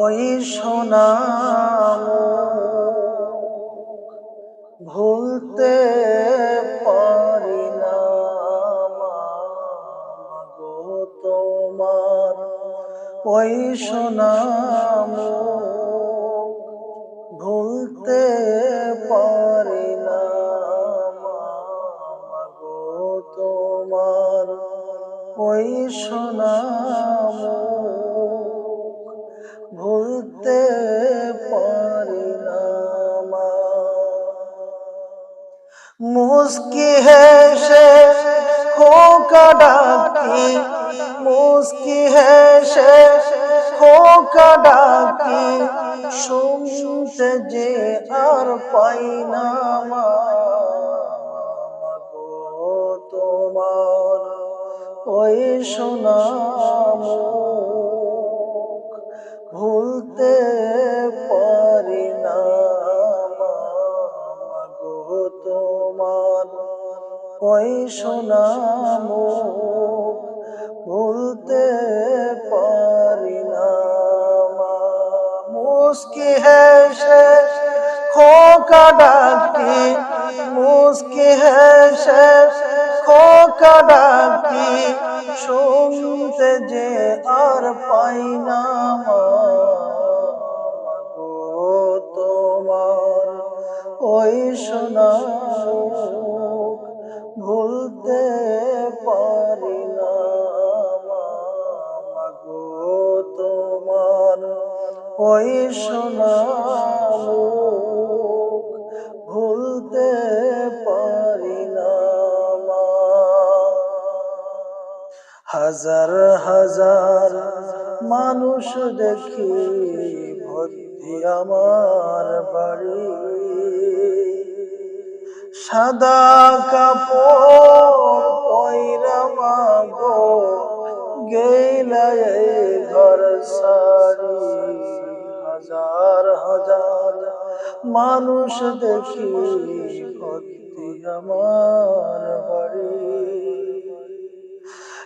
ওই সোনাম ভুলতে পারি না গো তোমার। ওই সোনাম ভুলতে পারি না গো তোমার। ওই সোনাম ভুলতে পারি না। মুস্কি হেসে খোকা ডাকি, মুস্কি হেসে খোকা ডাকি, শুনতে যে আর পাই না মা তোমার ওই সোনাম ভুলতে পারি না গো তোমার। ওই সোনাম ভুলতে পারি না মুস্কি হেসে খোকা ডাকি, মুস্কি হেসে খোকা ডাকি শুনতে যে আর পাই না গো তোমার ওই সোনা ভুলতে পারি না গো তোমার ওই সোনা হাজার হাজার মানুষ দেখি ভর্তি আমার বাড়ি। সাদা কাপড় পয়রা মাগো গেলা এই ঘর সারি। হাজার হাজার মানুষ দেখি ভর্তি আমার বাড়ি।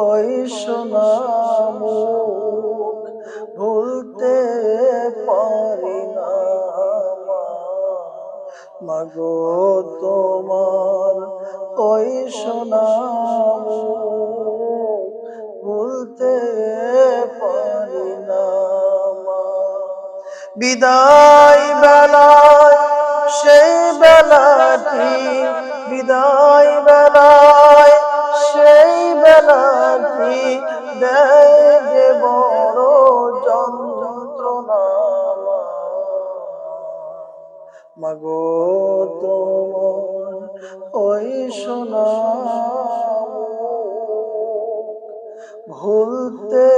ওই সোনাম ভুলতে পারি না মাগো, তোমার ওই সোনাম ভুলতে পারি না। বিদায় বেলায়, সেই বেলাটি, বিদায় বেলায়, সেই বেলাটি দেয় বড় যন্ত্রণা মাগো তোমার ওই শোনা ভুলতে